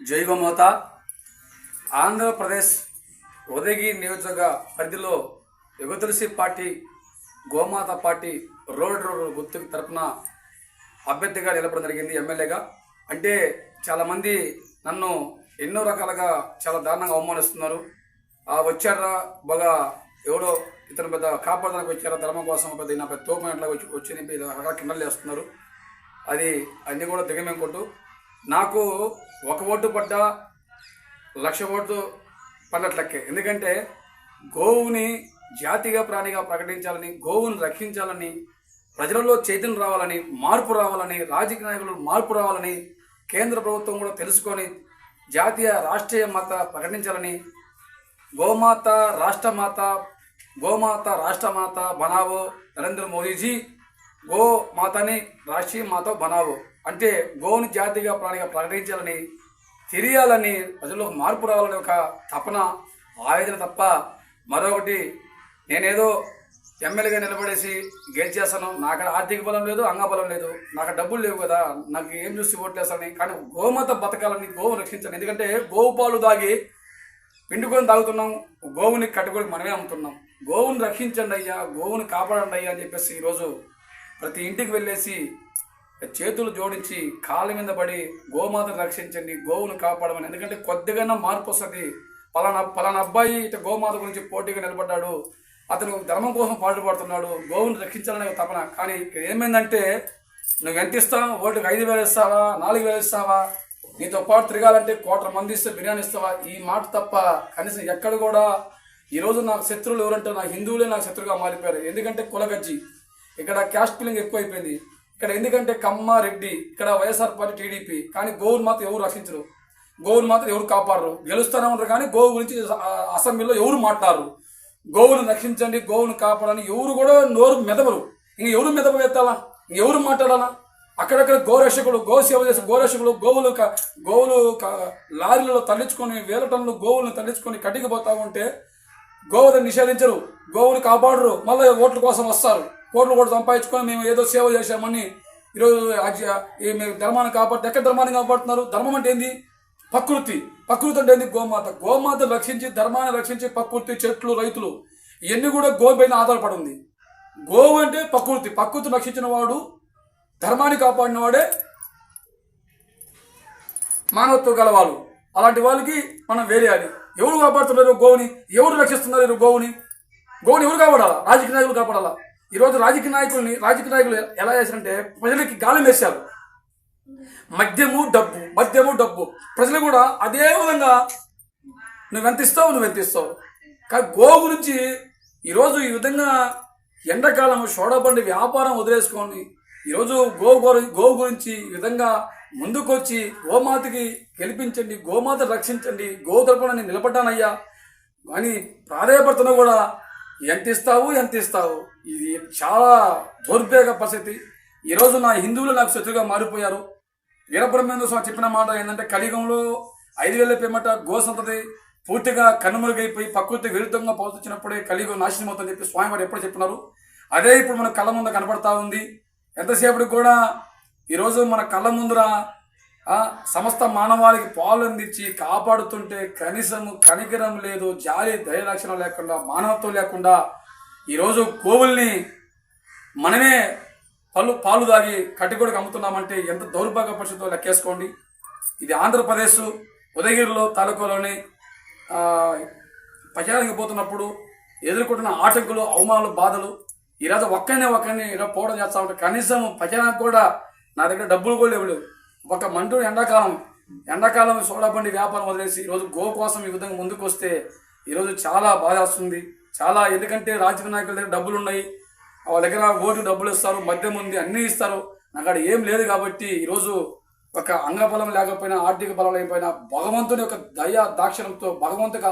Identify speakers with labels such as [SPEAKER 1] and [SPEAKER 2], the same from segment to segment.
[SPEAKER 1] జైవమోత ఆంధ్రప్రదేశ్ ఉదయగిరి నియోజక పరిధిలో యువతులసి party Gomata party road road గుర్తు తరపున అభ్యర్థిగా నిలబడడం జరిగింది ఎమ్మెల్యేగా. అంటే చాలామంది నన్ను ఎన్నో రకాలుగా చాలా దారుణంగా అవమానిస్తున్నారు. ఆ వచ్చారా బాగా ఎవడో ఇతను పెద్ద కాపాడడానికి వచ్చారా ధర్మం కోసం పెద్ద నా పెద్ద తోపు వచ్చి వచ్చి రకాల కిండలు చేస్తున్నారు అది అన్నీ కూడా దిగమేంకొట్టు నాకు ఒక ఓటు పడ్డా లక్ష ఓటు పడ్డట్లకే. ఎందుకంటే గోవుని జాతిగా ప్రాణిగా ప్రకటించాలని గోవుని రక్షించాలని ప్రజలలో చైతన్యం రావాలని మార్పు రావాలని రాజకీయ నాయకులు మార్పు రావాలని కేంద్ర ప్రభుత్వం కూడా తెలుసుకొని జాతీయ రాష్ట్రీయ మాత ప్రకటించాలని గోమాత రాష్ట్రమాత గోమాత రాష్ట్రమాత బనావో నరేంద్ర మోదీజీ గో మాతని రాష్ట్రీయ మాత బనావో. అంటే గోవుని జాతిగా ప్రాణిగా ప్రకటించాలని తెలియాలని ప్రజల్లో మార్పు రావాలని ఒక తపన ఆవేదన తప్ప మరొకటి నేనేదో ఎమ్మెల్యేగా నిలబడేసి గెలిచేస్తాను. నాకు ఆర్థిక బలం లేదు అంగబలం లేదు. నాకు డబ్బులు లేవు కదా. నాకు ఏం చూసి ఓట్లేస్తాను కానీ గోమాత బతకాలని గోవు రక్షించాలి ఎందుకంటే గోవు పాలు దాగి పిండుకొని తాగుతున్నాం. గోవుని కట్టుకొని మనమే అమ్ముతున్నాం. గోవుని రక్షించండి అయ్యా గోవుని కాపాడండి అయ్యా అని చెప్పేసి ఈరోజు ప్రతి ఇంటికి వెళ్ళేసి చేతులు జోడించి కాళ్ళ మీద పడి గోమాతను రక్షించండి గోవును కాపాడమని. ఎందుకంటే కొద్దిగా మార్పు వస్తుంది. పలానా పలానా అబ్బాయి ఇటు గోమాత గురించి పోటీగా నిలబడ్డాడు. అతను ధర్మం కోసం పాటుపడుతున్నాడు. గోవుని రక్షించాలనే తపన. కానీ ఇక్కడ ఏమైందంటే నువ్వు ఎంత ఇస్తావు? ఓటుకు ఐదు వేలు ఇస్తావా? నాలుగు వేలు ఇస్తావా? నీతో పాటు తిరగాలంటే కోట్ల మంది ఇస్తే బిర్యానీ ఇస్తావా? ఈ మాట తప్ప కనీసం ఎక్కడ కూడా ఈరోజు నాకు శత్రువులు ఎవరంటే నా హిందువులే నాకు శత్రువుగా మారిపోయారు. ఎందుకంటే కులగజ్జి. ఇక్కడ క్యాస్ట్ ఫీలింగ్ ఎక్కువైపోయింది. ఇక్కడ ఎందుకంటే కమ్మ రెడ్డి ఇక్కడ వైఎస్ఆర్ పార్టీ టీడీపీ కానీ గోవును మాత్రం ఎవరు రక్షించరు. గోవును మాత్రం ఎవరు కాపాడరు. గెలుస్తూనే ఉంటారు కానీ గోవు గురించి అసెంబ్లీలో ఎవరు మాట్లాడరు. గోవును రక్షించండి గోవును కాపాడని ఎవరు కూడా నోరు మెదవరు ఇంక ఎవరు మెదపవేత్తాలా ఇంక ఎవరు మాట్లాడాలా? అక్కడక్కడ గోరక్షకులు గో సేవ చేసే గోరక్షకులు గోవులు గోవులు లారీలలో తరలించుకొని వేల టన్నులు గోవులను తరలించుకొని కట్టికి పోతా ఉంటే గోవులను నిషేధించరు గోవుని కాపాడరు మళ్ళీ ఓట్ల కోసం వస్తారు. కోట్లు కూడా సంపాదించుకొని మేము ఏదో సేవ చేశామని ఈరోజు మేము ధర్మాన్ని కాపాడు ఎక్కడ ధర్మాన్ని కాపాడుతున్నారు? ధర్మం అంటే ఏంది? ప్రకృతి. ప్రకృతి అంటే ఏంది? గోమాత. గోమాత రక్షించి ధర్మాన్ని రక్షించి ప్రకృతి చెట్లు రైతులు ఇవన్నీ కూడా గోవు పైన ఆధారపడి ఉంది. గోవు అంటే ప్రకృతి. ప్రకృతిని రక్షించిన వాడు ధర్మాన్ని కాపాడిన వాడే మానవత్వం గలవాళ్ళు అలాంటి వాళ్ళకి మనం వేరేయాలి ఎవరు కాపాడుతున్నారు గోవుని? ఎవరు రక్షిస్తున్నారు గోవుని? గోవుని ఎవరు కాపాడాలా? రాజకీయ నాయకులు కాపాడాలా? ఈరోజు రాజకీయ నాయకుల్ని రాజకీయ నాయకులు ఎలా చేశారంటే ప్రజలకి గాలం వేశారు మద్యము డబ్బు మద్యము డబ్బు. ప్రజలు కూడా అదే విధంగా నువ్వు ఎంత ఇస్తావు నువ్వు ఎంత ఇస్తావు? కానీ గోవు గురించి ఈరోజు ఈ విధంగా ఎండాకాలం షోడబండి వ్యాపారం వదిలేసుకొని ఈరోజు గో గోవు గురించి ఈ విధంగా ముందుకొచ్చి గోమాతకి గెలిపించండి గోమాత రక్షించండి గో తరపున నేను నిలబడ్డానయ్యా. అని ప్రాధాయపడుతున్నా కూడా ఎంత ఇస్తావు ఎంత ఇస్తావు? ఇది చాలా దౌర్భేగ పరిస్థితి. ఈరోజు నా హిందువులు నాకు శత్రుగా మారిపోయారు. వీరబ్రహ్మేంద్ర స్వామి చెప్పిన మాట ఏంటంటే కలియుగంలో ఐదు వేల పేమట గోసంతది పూర్తిగా కనుమరుగైపోయి ప్రకృతి విరుద్ధంగా పోతొచ్చినప్పుడే కలియుగం నాశనం అవుతుందని చెప్పి స్వామి వారు ఎప్పుడు చెప్పినారు. అదే ఇప్పుడు మన కళ్ళ ముందు కనబడతా ఉంది. ఎంతసేపటికి కూడా ఈరోజు మన కళ్ళ ముందర సమస్త మానవాళికి పాలు అందించి కాపాడుతుంటే కనీసం కనికరం లేదు జాలి దయ లక్షణం లేకుండా మానవత్వం లేకుండా ఈరోజు గోవుల్ని మనమే పళ్ళు పాలు దాగి కట్టిగొడకు అమ్ముతున్నామంటే ఎంత దౌర్భాగ్య పరిస్థితుల్లో లెక్కేసుకోండి ఇది ఆంధ్రప్రదేశ్ ఉదయగిరిలో తాలూకాలోని ప్రచారానికి పోతున్నప్పుడు ఎదుర్కొంటున్న ఆటంకులు అవమానాలు బాధలు ఈరోజు ఒక్కనే ఒక్కరిని ఇలా పోవడం చేస్తామంటే కనీసం ప్రచారానికి కూడా నా దగ్గర డబ్బులు కూడా లేవు లేవు. ఒక మంటూ ఎండాకాలం ఎండాకాలం సోడా బండి వ్యాపారం వదిలేసి ఈరోజు గో కోసం ఈ విధంగా ముందుకు వస్తే ఈరోజు చాలా బాధ వస్తుంది. చాలా ఎందుకంటే రాజకీయ నాయకుల దగ్గర డబ్బులు ఉన్నాయి వాళ్ళ దగ్గర ఓటు డబ్బులు ఇస్తారు మద్యం ఉంది అన్నీ ఇస్తారు. నాకు అక్కడ ఏం లేదు కాబట్టి ఈరోజు ఒక అంగబలం లేకపోయినా ఆర్థిక బలం లేకపోయినా భగవంతుని యొక్క దయ దాక్షణంతో భగవంతుక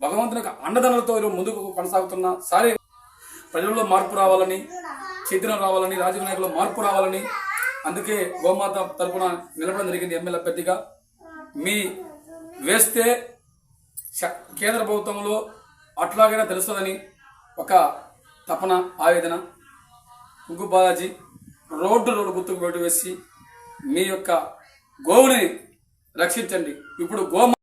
[SPEAKER 1] భగవంతుని యొక్క అండదండలతో ఈరోజు ముందుకు కొనసాగుతున్నా సరే. ప్రజల్లో మార్పు రావాలని చైతన్యం రావాలని రాజకీయ నాయకుల్లో మార్పు రావాలని అందుకే గోమాత తరపున నిలబడడం జరిగింది ఎమ్మెల్యే అభ్యర్థిగా. మీ వేస్తే కేంద్ర ప్రభుత్వంలో అట్లాగైనా తెలుస్తుందని ఒక తపన ఆవేదన. ఉగ్గు బాలాజీ రోడ్డు రోడ్డు గుర్తుకు పెట్టు వేసి మీ యొక్క గోవుని రక్షించండి. ఇప్పుడు గోమా